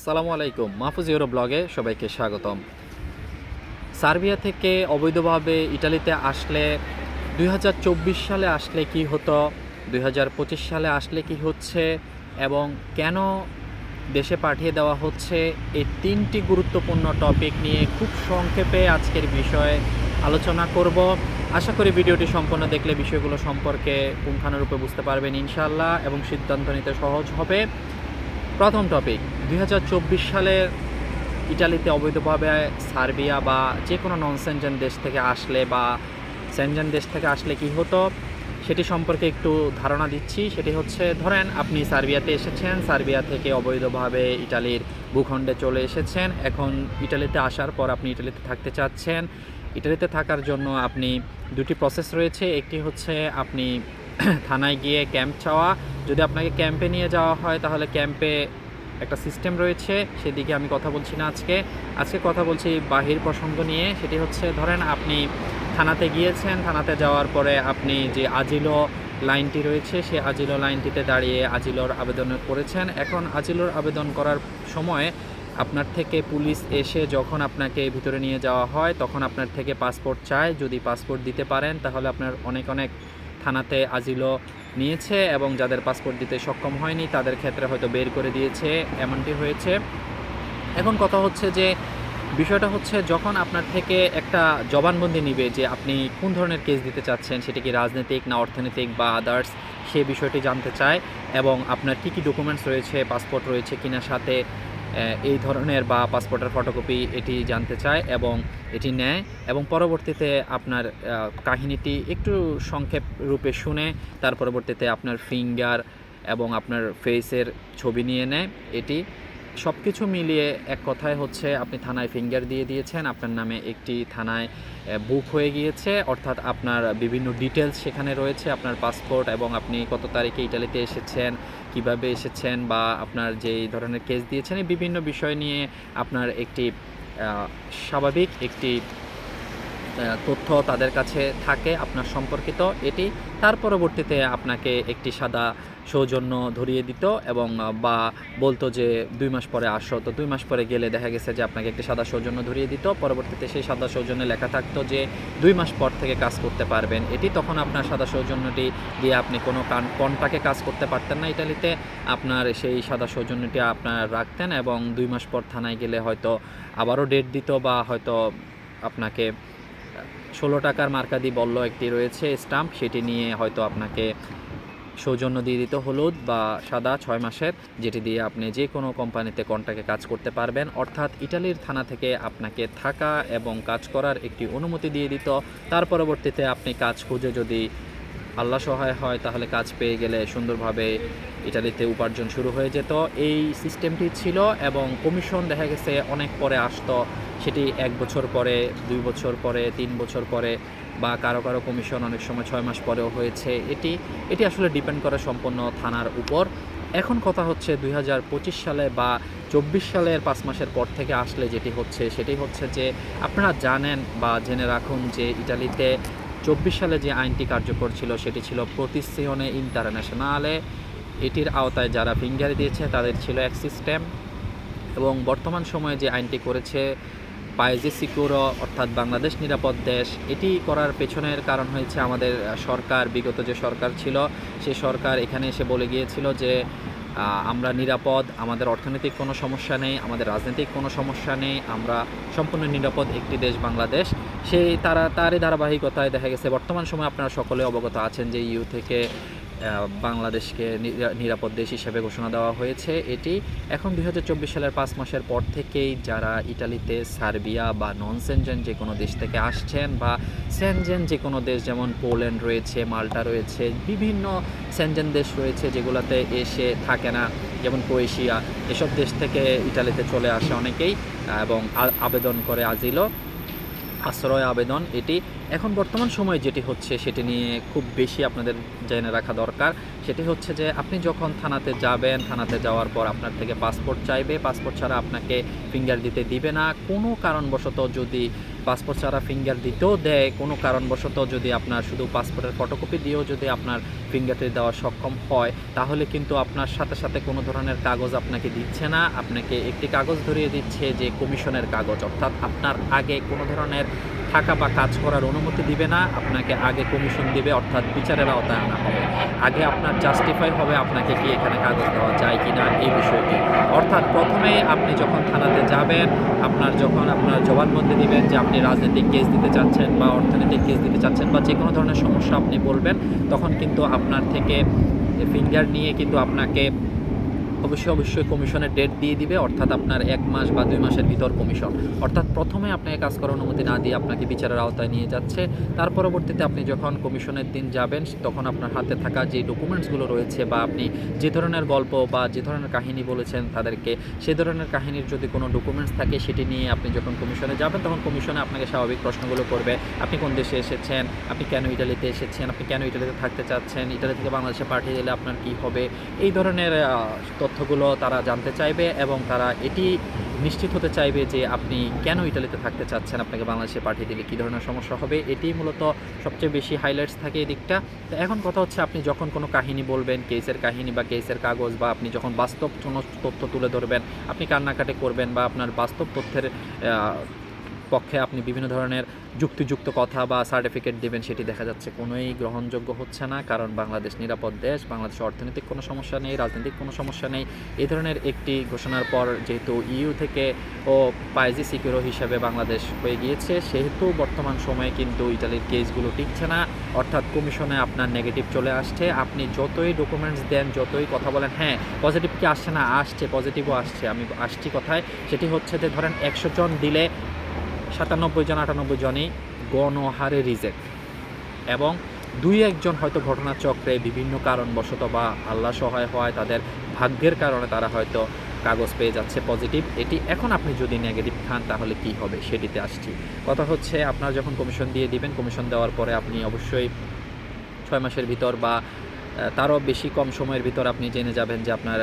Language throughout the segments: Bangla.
আসসালামু আলাইকুম। মাহফুজ ইউরো ব্লগে সবাইকে স্বাগতম। সার্বিয়া থেকে অবৈধভাবে ইটালিতে আসলে, দুই হাজার চব্বিশ সালে আসলে কি হতো, দুই হাজার পঁচিশ সালে আসলে কি হচ্ছে, এবং কেন দেশে পাঠিয়ে দেওয়া হচ্ছে, এই তিনটি গুরুত্বপূর্ণ টপিক নিয়ে খুব সংক্ষেপে আজকের বিষয়ে আলোচনা করব। আশা করি ভিডিওটি সম্পূর্ণ দেখলে বিষয়গুলো সম্পর্কে পুঙ্খানুরূপে বুঝতে পারবেন ইনশাল্লাহ এবং সিদ্ধান্ত নিতে সহজ হবে। প্রথম টপিক দুই সালের ইটালিতে অবৈধভাবে সার্বিয়া বা যে কোনো নন সেনজেন দেশ থেকে আসলে বা সেনজেন দেশ থেকে আসলে কি হতো, সেটি সম্পর্কে একটু ধারণা দিচ্ছি। সেটি হচ্ছে, ধরেন আপনি সার্বিয়াতে এসেছেন, সার্বিয়া থেকে অবৈধভাবে ইটালির ভূখণ্ডে চলে এসেছেন। এখন ইটালিতে আসার পর আপনি ইটালিতে থাকতে চাচ্ছেন। ইটালিতে থাকার জন্য আপনি দুটি প্রসেস রয়েছে। একটি হচ্ছে, আপনি থানায় গিয়ে ক্যাম্প চাওয়া। যদি আপনাকে ক্যাম্পে নিয়ে যাওয়া হয়, তাহলে ক্যাম্পে একটা সিস্টেম রয়েছে, সেদিকে আমি কথা বলছি না আজকে। আজকে কথা বলছি বাহির প্রসঙ্গ নিয়ে, সেটি হচ্ছে ধরেন আপনি থানাতে গিয়েছেন, থানাতে যাওয়ার পরে আপনি যে আজিলো লাইনটি রয়েছে, সে আজিলো লাইনটিতে দাঁড়িয়ে আজিলোর আবেদন করেছেন। এখন আজিলোর আবেদন করার সময় আপনার থেকে পুলিশ এসে যখন আপনাকে ভিতরে নিয়ে যাওয়া হয়, তখন আপনার থেকে পাসপোর্ট চায়। যদি পাসপোর্ট দিতে পারেন, তাহলে আপনার অনেক অনেক থানাতে আজিলো নিয়েছে এবং যাদের পাসপোর্ট দিতে সক্ষম হয়নি, তাদের ক্ষেত্রে হয়তো বের করে দিয়েছে, এমনটি হয়েছে। এখন কথা হচ্ছে যে, বিষয়টা হচ্ছে যখন আপনার থেকে একটা জবানবন্দি নিবে যে আপনি কোন ধরনের কেস দিতে চাচ্ছেন, সেটা কি রাজনৈতিক না অর্থনৈতিক বা আদার্স সে বিষয়টি জানতে চায় এবং আপনার কী কী ডকুমেন্টস রয়েছে পাসপোর্ট রয়েছে কিনা সাথে এই ধরনের বা পাসপোর্টের ফটোকপি এটি জানতে চায় এবং এটি নেয় এবং পরবর্তীতে আপনার কাহিনিটি একটু সংক্ষেপ রূপে শুনে তার পরবর্তীতে আপনার ফিঙ্গার এবং আপনার ফেসের ছবি নিয়ে নেয়। এটি সব কিছু মিলিয়ে এক কথায় হচ্ছে আপনি থানায় ফিঙ্গার দিয়ে দিয়েছেন। আপনার নামে একটি থানায় বুক হয়ে গিয়েছে। অর্থাৎ আপনার বিভিন্ন ডিটেলস সেখানে রয়েছে। আপনার পাসপোর্ট এবং আপনি কত তারিখে ইটালিতে এসেছেন, কীভাবে এসেছেন বা আপনার যেই ধরনের কেস দিয়েছেন বিভিন্ন বিষয় নিয়ে আপনার একটি স্বাভাবিক একটি তথ্য তাদের কাছে থাকে, আপনার সম্পর্কিত এটি। তার পরবর্তীতে আপনাকে একটি সাদা সৌজন্য ধরিয়ে দিত এবং বা বলতো যে দুই মাস পরে আসো। তো দুই মাস পরে গেলে দেখা গেছে যে আপনাকে একটি সাদা সৌজন্য ধরিয়ে দিত। পরবর্তীতে সেই সাদা সৌজন্যে লেখা থাকতো যে দুই মাস পর থেকে কাজ করতে পারবেন এটি। তখন আপনার সাদা সৌজন্যটি দিয়ে আপনি কোনো কান- কন্টাকে কাজ করতে পারতেন না। ইটালিতে আপনার সেই সাদা সৌজন্যটি আপনার রাখতেন এবং দুই মাস পর থানায় গেলে হয়তো আবারও ডেট দিত বা হয়তো আপনাকে ষোলো টাকার মার্কাদি বল্ল একটি রয়েছে স্টাম্প, সেটি নিয়ে হয়তো আপনাকে সৌজন্য দিয়ে দিত হলুদ বা সাদা ছয় মাসের, যেটি দিয়ে আপনি যে কোনো কোম্পানিতে কন্ট্রাক্টে কাজ করতে পারবেন। অর্থাৎ ইটালির থানা থেকে আপনাকে থাকা এবং কাজ করার একটি অনুমতি দিয়ে দিত। তার পরবর্তীতে আপনি কাজ খুঁজে যদি আল্লাহ সহায় হয়, তাহলে কাজ পেয়ে গেলে সুন্দরভাবে ইটালিতে উপার্জন শুরু হয়ে যেত। এই সিস্টেমটি ছিল এবং কমিশন দেখা গেছে অনেক পরে আসতো। সেটি এক বছর পরে, দুই বছর পরে, তিন বছর পরে বা কারও কারও কমিশন অনেক সময় ছয় মাস পরেও হয়েছে। এটি এটি আসলে ডিপেন্ড করে সম্পূর্ণ থানার উপর। এখন কথা হচ্ছে দু হাজার পঁচিশ সালে বা চব্বিশ সালের পাঁচ মাসের পর থেকে আসলে যেটি হচ্ছে, সেটি হচ্ছে যে আপনারা জানেন বা জেনে রাখুন যে ইটালিতে চব্বিশ সালে যে আইনটি কার্যকর ছিল, সেটি ছিল প্রতিশ্রিয়নে ইন্টারন্যাশনালে। এটির আওতায় যারা ফিঙ্গার দিয়েছে, তাদের ছিল এক সিস্টেম এবং বর্তমান সময়ে যে আইনটি করেছে, পাইজে সিকিউরো, অর্থাৎ বাংলাদেশ নিরাপদ দেশ, এটি করার পেছনের কারণ হয়েছে আমাদের সরকার, বিগত যে সরকার ছিল, সে সরকার এখানে এসে বলে গিয়েছিল যে আমরা নিরাপদ, আমাদের অর্থনৈতিক কোনো সমস্যা নেই, আমাদের রাজনৈতিক কোনো সমস্যা নেই, আমরা সম্পূর্ণ নিরাপদ একটি দেশ বাংলাদেশ। সেই তারা, তারই ধারাবাহিকতায় দেখা গেছে, বর্তমান সময়ে আপনারা সকলে অবগত আছেন যে ইউ থেকে বাংলাদেশকে নিরা- নিরাপদ দেশ হিসেবে ঘোষণা দেওয়া হয়েছে। এটি এখন দু হাজার চব্বিশ সালের পাঁচ মাসের পর থেকেই যারা ইটালিতে সার্বিয়া বা নন সেনজেন যে কোনো দেশ থেকে আসছেন বা সেনজেন যে কোনো দেশ যেমন পোল্যান্ড রয়েছে, মাল্টা রয়েছে, বিভিন্ন সেনজেন দেশ রয়েছে যেগুলোতে এসে থাকে না, যেমন ক্রোয়েশিয়া। এসব দেশ থেকে ইটালিতে চলে আসে অনেকেই এবং আবেদন করে আজিলো আশ্রয় আবেদন এটি। এখন বর্তমান সময়ে যেটি হচ্ছে, সেটি নিয়ে খুব বেশি আপনাদের জেনে রাখা দরকার। সেটি হচ্ছে যে আপনি যখন থানাতে যাবেন, থানাতে যাওয়ার পর আপনার থেকে পাসপোর্ট চাইবে, পাসপোর্ট ছাড়া আপনাকে ফিঙ্গার দিতে দিবে না। কোনো কারণবশত যদি পাসপোর্ট ছাড়া ফিঙ্গার দিতেও দেয়, কোনো কারণবশত যদি আপনার শুধু পাসপোর্টের ফটোকপি দিয়েও যদি আপনার ফিঙ্গারটি দেওয়া সক্ষম হয়, তাহলে কিন্তু আপনার সাথে সাথে কোনো ধরনের কাগজ আপনাকে দিচ্ছে না। আপনাকে একটি কাগজ ধরিয়ে দিচ্ছে যে কমিশনের কাগজ, অর্থাৎ আপনার আগে কোনো ধরনের থাকা বা কাজ করার অনুমতি দিবে না, আপনাকে আগে কমিশন দিবে, অর্থাৎ বিচারের আওতায় আনা হবে। আগে আপনার জাস্টিফাই হবে আপনাকে কি এখানে কাগজ দেওয়া যায় কি না এই বিষয়টি। অর্থাৎ প্রথমে আপনি যখন থানাতে যাবেন, আপনার যখন আপনার জবানবন্দি দিবেন যে আপনি রাজনৈতিক কেস দিতে চাচ্ছেন বা অর্থনৈতিক কেস দিতে চাচ্ছেন বা যে কোনো ধরনের সমস্যা আপনি বলবেন, তখন কিন্তু আপনার থেকে ফিঙ্গার নিয়ে কিন্তু আপনাকে অবশ্যই অবশ্যই কমিশনের ডেট দিয়ে দিবে, অর্থাৎ আপনার এক মাস বা দুই মাসের ভিতর কমিশন। অর্থাৎ প্রথমে আপনাকে কাজ করার অনুমতি না দিয়ে আপনাকে বিচারের আওতায় নিয়ে যাচ্ছে। তার পরবর্তীতে আপনি যখন কমিশনের দিন যাবেন, তখন আপনার হাতে থাকা যে ডকুমেন্টসগুলো রয়েছে বা আপনি যে ধরনের গল্প বা যে ধরনের কাহিনী বলেছেন তাদেরকে, সে ধরনের কাহিনীর যদি কোনো ডকুমেন্টস থাকে, সেটি নিয়ে আপনি যখন কমিশনে যাবেন, তখন কমিশনে আপনাকে স্বাভাবিক প্রশ্নগুলো করবে। আপনি কোন দেশে এসেছেন? আপনি কেন ইটালিতে এসেছেন? আপনি কেন ইটালিতে থাকতে চাচ্ছেন? ইটালি থেকে বাংলাদেশে পাঠিয়ে দিলে আপনার কি হবে? এই ধরনের তথ্যগুলো তারা জানতে চাইবে এবং তারা এটি নিশ্চিত হতে চাইবে যে আপনি কেন ইটালিতে থাকতে চাচ্ছেন, আপনাকে বাংলাদেশে পাঠিয়ে দিলে কী ধরনের সমস্যা হবে, এটি মূলত সবচেয়ে বেশি হাইলাইটস থাকে এই দিকটা। তো এখন কথা হচ্ছে আপনি যখন কোনো কাহিনী বলবেন কেসের কাহিনী বা কেসের কাগজ বা আপনি যখন বাস্তব কোনো তথ্য তুলে ধরবেন, আপনি কান্নাকাটি করবেন বা আপনার বাস্তব তথ্যের পক্ষে আপনি বিভিন্ন ধরনের যুক্তিযুক্ত কথা বা সার্টিফিকেট দেবেন, সেটি দেখা যাচ্ছে কোনোই গ্রহণযোগ্য হচ্ছে না। কারণ বাংলাদেশ নিরাপদ দেশ বাংলাদেশে অর্থনৈতিক কোনো সমস্যা নেই, রাজনৈতিক কোনো সমস্যা নেই। এই ধরনের একটি ঘোষণার পর যেহেতু ইউ থেকে ও পাইজি সিকিউরো হিসেবে বাংলাদেশ হয়ে গিয়েছে, সেহেতু বর্তমান সময়ে কিন্তু ইটালির কেসগুলো টিকছে না। অর্থাৎ কমিশনে আপনার নেগেটিভ চলে আসছে। আপনি যতই ডকুমেন্টস দেন, যতই কথা বলেন হ্যাঁ পজিটিভ কি আসছে না? আসছে পজিটিভও আসছে। আমি আসছি কথায়? সেটি হচ্ছে যে ধরেন একশো জন দিলে সাতানব্বই জন, আটানব্বই জনই গণহারে রিজেক্ট। এবং দুই একজন হয়তো ঘটনাচক্রে বিভিন্ন কারণবশত বা আল্লাহ সহায় হয় তাদের ভাগ্যের কারণে তারা হয়তো কাগজ পেয়ে যাচ্ছে পজিটিভ। এটি এখন আপনি যদি নেগেটিভ খান, তাহলে কি হবে? সেটিতে আসছি। কথা হচ্ছে, আপনার যখন কমিশন দিয়ে দিবেন, কমিশন দেওয়ার পরে আপনি অবশ্যই ছয় মাসের ভিতর বা তারও বেশি কম সময়ের ভিতর আপনি জেনে যাবেন যে আপনার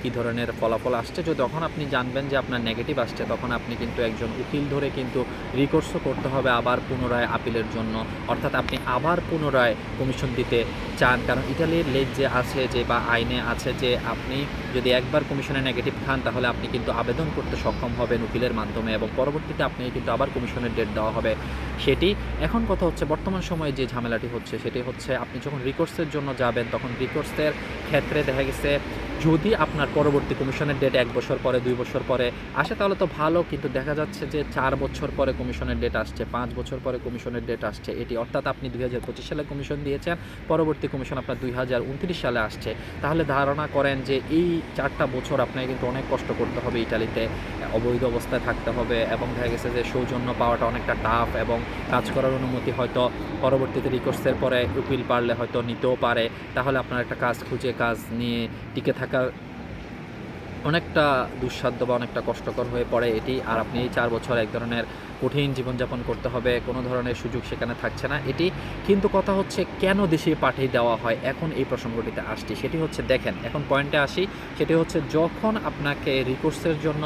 কি ধরনের ফলাফল আসছে। যে তখন আপনি জানবেন যে আপনার নেগেটিভ আসছে, তখন আপনি কিন্তু একজন উকিল ধরে কিন্তু রিকোর্সও করতে হবে আবার পুনরায় আপিলের জন্য। অর্থাৎ আপনি আবার পুনরায় কমিশন দিতে চান। কারণ ইটালির লেগ যে আছে, যে বা আইনে আছে যে আপনি যদি একবার কমিশনে নেগেটিভ খান, তাহলে আপনি কিন্তু আবেদন করতে সক্ষম হবেন উকিলের মাধ্যমে এবং পরবর্তীতে আপনি কিন্তু আবার কমিশনের ডেট দেওয়া হবে সেটি। এখন কথা হচ্ছে বর্তমান সময়ে যে ঝামেলাটি হচ্ছে, সেটি হচ্ছে আপনি যখন রিকোর্সের জন্য যাবেন, তখন রিকোর্সের ক্ষেত্রে দেখা গেছে যদি আপনার পরবর্তী কমিশনের ডেট এক বছর পরে, দুই বছর পরে আসে, তাহলে তো ভালো। কিন্তু দেখা যাচ্ছে যে চার বছর পরে কমিশনের ডেট আসছে, পাঁচ বছর পরে কমিশনের ডেট আসছে। এটি অর্থাৎ আপনি দুই হাজার পঁচিশ সালে কমিশন দিয়েছেন, পরবর্তী কমিশন আপনার দুই হাজার উনত্রিশ সালে আসছে। তাহলে ধারণা করেন যে এই চারটা বছর আপনাকে কিন্তু অনেক কষ্ট করতে হবে ইটালিতে। অবৈধ অবস্থায় থাকতে হবে এবং দেখা গেছে যে সৌজন্য পাওয়াটা অনেকটা টাফ এবং কাজ করার অনুমতি হয়তো পরবর্তীতে রিকোর্সের পরে উকিল পারলে হয়তো নিতেও পারে। তাহলে আপনার একটা কাজ খুঁজে, কাজ নিয়ে টিকে থাকা অনেকটা দুঃসাধ্য বা অনেকটা কষ্টকর হয়ে পড়ে এটি, আর আপনি এই চার বছর এক ধরনের কঠিন জীবনযাপন করতে হবে, কোনো ধরনের সুযোগ সেখানে থাকছে না। এটি কিন্তু কথা হচ্ছে কেন দেশে পাঠিয়ে দেওয়া হয়, এখন এই প্রসঙ্গটিতে আসছি। সেটি হচ্ছে, দেখেন, এখন পয়েন্টে আসি, সেটি হচ্ছে যখন আপনাকে রিকোর্সের জন্য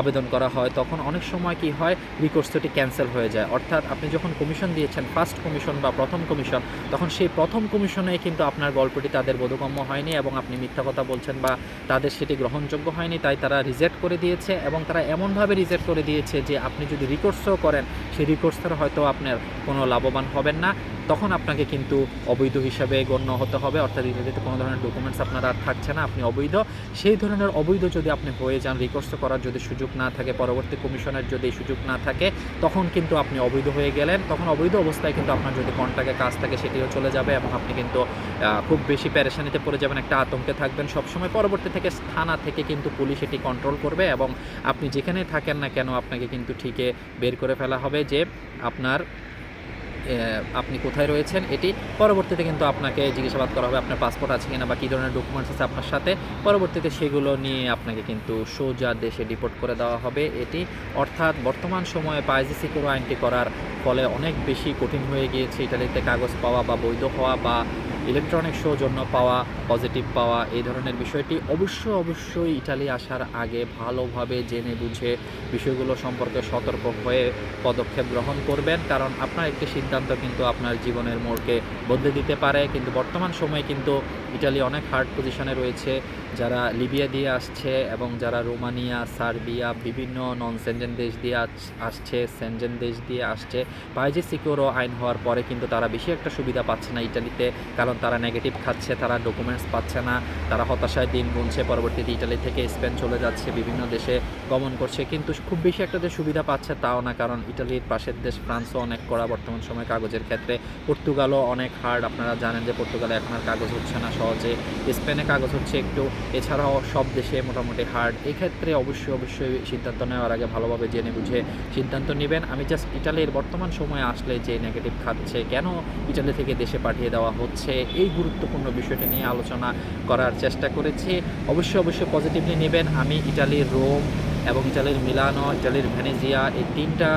আবেদন করা হয়, তখন অনেক সময় কি হয় রিকোর্সটি ক্যান্সেল হয়ে যায়। অর্থাৎ আপনি যখন কমিশন দিয়েছেন ফার্স্ট কমিশন বা প্রথম কমিশন তখন সেই প্রথম কমিশনে কিন্তু আপনার গল্পটি তাদের বোধগম্য হয়নি এবং আপনি মিথ্যা কথা বলছেন বা তাদের সেটি গ্রহণযোগ্য হয়নি, তাই তারা রিজেক্ট করে দিয়েছে এবং তারা এমনভাবে রিজেক্ট করে দিয়েছে যে, আপনি যদি রিকোর্সও করেন। সেই রিকোর্সের হয়তো আপনার কোনো লাভবান হবেন না। তখন আপনাকে কিন্তু অবৈধ হিসাবে গণ্য হতে হবে। অর্থাৎ ইটালিতে কোনো ধরনের ডকুমেন্টস আপনার আর থাকছে না, আপনি অবৈধ। সেই ধরনের অবৈধ যদি আপনি হয়ে যান রিকোর্স করার যদি সুযোগ না থাকে, পরবর্তী কমিশনের যদি সুযোগ না থাকে, তখন কিন্তু আপনি অবৈধ হয়ে গেলেন। তখন অবৈধ অবস্থায় কিন্তু আপনার যদি কন্ট্রাক্টে কাজ থাকে, সেটিও চলে যাবে এবং আপনি কিন্তু খুব বেশি প্যারেশানিতে পড়ে যাবেন, একটা আতঙ্কে থাকবেন। সবসময় পরবর্তী থেকে থানা থেকে কিন্তু পুলিশ এটি কন্ট্রোল করবে এবং আপনি যেখানে থাকেন না কেন, আপনাকে কিন্তু ঠিকই বের করে ফেলা হবে যে আপনার আপনি কোথায় রয়েছেন, এটি পরবর্তীতে কিন্তু আপনাকে জিজ্ঞাসাবাদ করা হবে আপনার পাসপোর্ট আছে কিনা বা কী ধরনের ডকুমেন্টস আছে আপনার সাথে। পরবর্তীতে সেগুলো নিয়ে আপনাকে কিন্তু সোজা দেশে ডিপোর্ট করে দেওয়া হবে। এটি অর্থাৎ বর্তমান সময়ে পাইজিসি কোনো আইনটি করার ফলে অনেক বেশি কঠিন হয়ে গিয়েছে। ইটালিতে কাগজ পাওয়া বা বৈধ হওয়া বা ইলেকট্রনিক শো জন্য পাওয়া পজিটিভ পাওয়া এই ধরনের বিষয়টি অবশ্যই অবশ্যই ইটালি আসার আগে ভালোভাবে জেনে বুঝে বিষয়গুলো সম্পর্কে সতর্ক হয়ে পদক্ষেপ গ্রহণ করবেন। কারণ আপনার একটি সিদ্ধান্ত কিন্তু আপনার জীবনের মোড়কে বদলে দিতে পারে। কিন্তু বর্তমান সময়ে কিন্তু ইটালি অনেক হার্ড পজিশনে রয়েছে। যারা লিবিয়া দিয়ে আসছে এবং যারা রোমানিয়া, সার্বিয়া, বিভিন্ন নন সেনজেন দেশ দিয়ে আস- আসছে সেনজেন দেশ দিয়ে আসছে পাইজি সিকিউরও আইন হওয়ার পরে কিন্তু তারা বেশি একটা সুবিধা পাচ্ছে না ইটালিতে। কারণ তারা নেগেটিভ খাচ্ছে, তারা ডকুমেন্টস পাচ্ছে না, তারা হতাশায় দিন গুনছে, পরবর্তীতে ইটালি থেকে স্পেন চলে যাচ্ছে, বিভিন্ন দেশে গমন করছে। কিন্তু খুব বেশি একটা যে সুবিধা পাচ্ছে তাও না, কারণ ইটালির পাশের দেশ ফ্রান্সও অনেক কড়া বর্তমান সময় কাগজের ক্ষেত্রে। পর্তুগালও অনেক হার্ড আপনারা জানেন যে পর্তুগালে এখন আর কাগজ হচ্ছে না সহজে। স্পেনে কাগজ হচ্ছে একটু, এছাড়াও সব দেশে মোটামুটি হার্ড এক্ষেত্রে অবশ্যই অবশ্যই সিদ্ধান্ত নেওয়ার আগে ভালোভাবে জেনে বুঝে সিদ্ধান্ত নেবেন। আমি জাস্ট ইটালির বর্তমান সময়ে আসলে যে নেগেটিভ খাচ্ছে, কেন ইটালি থেকে দেশে পাঠিয়ে দেওয়া হচ্ছে এই গুরুত্বপূর্ণ বিষয়টা নিয়ে আলোচনা করার চেষ্টা করেছি। অবশ্যই অবশ্যই পজিটিভলি নেবেন। আমি ইটালির রোম এবং ইটালির মিলানো, ইটালির ভ্যানেজিয়া এই তিনটা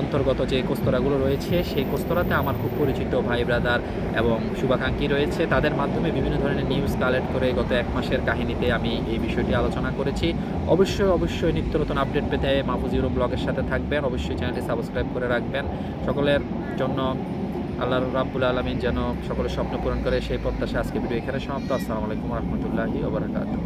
অন্তর্গত যে কোস্তরাগুলো রয়েছে, সেই কোস্তরাতে আমার খুব পরিচিত ভাই ব্রাদার এবং শুভাকাঙ্ক্ষী রয়েছে। তাদের মাধ্যমে বিভিন্ন ধরনের নিউজ কালেক্ট করে গত এক মাসের কাহিনীতে আমি এই বিষয়টি আলোচনা করেছি। অবশ্যই অবশ্যই নিত্য নতুন আপডেট পেতে মাহফুজ ইউরো ব্লগের সাথে থাকবেন। অবশ্যই চ্যানেলটি সাবস্ক্রাইব করে রাখবেন। সকলের জন্য আল্লাহ রাব্বুল আলমিন যেন সকলের স্বপ্ন পূরণ করে, সেই প্রত্যাশা আজকে ভিডিও এখানে সমাপ্ত। আসসালামু আলাইকুম রহমতুল্লাহি ওবরাকাতুহ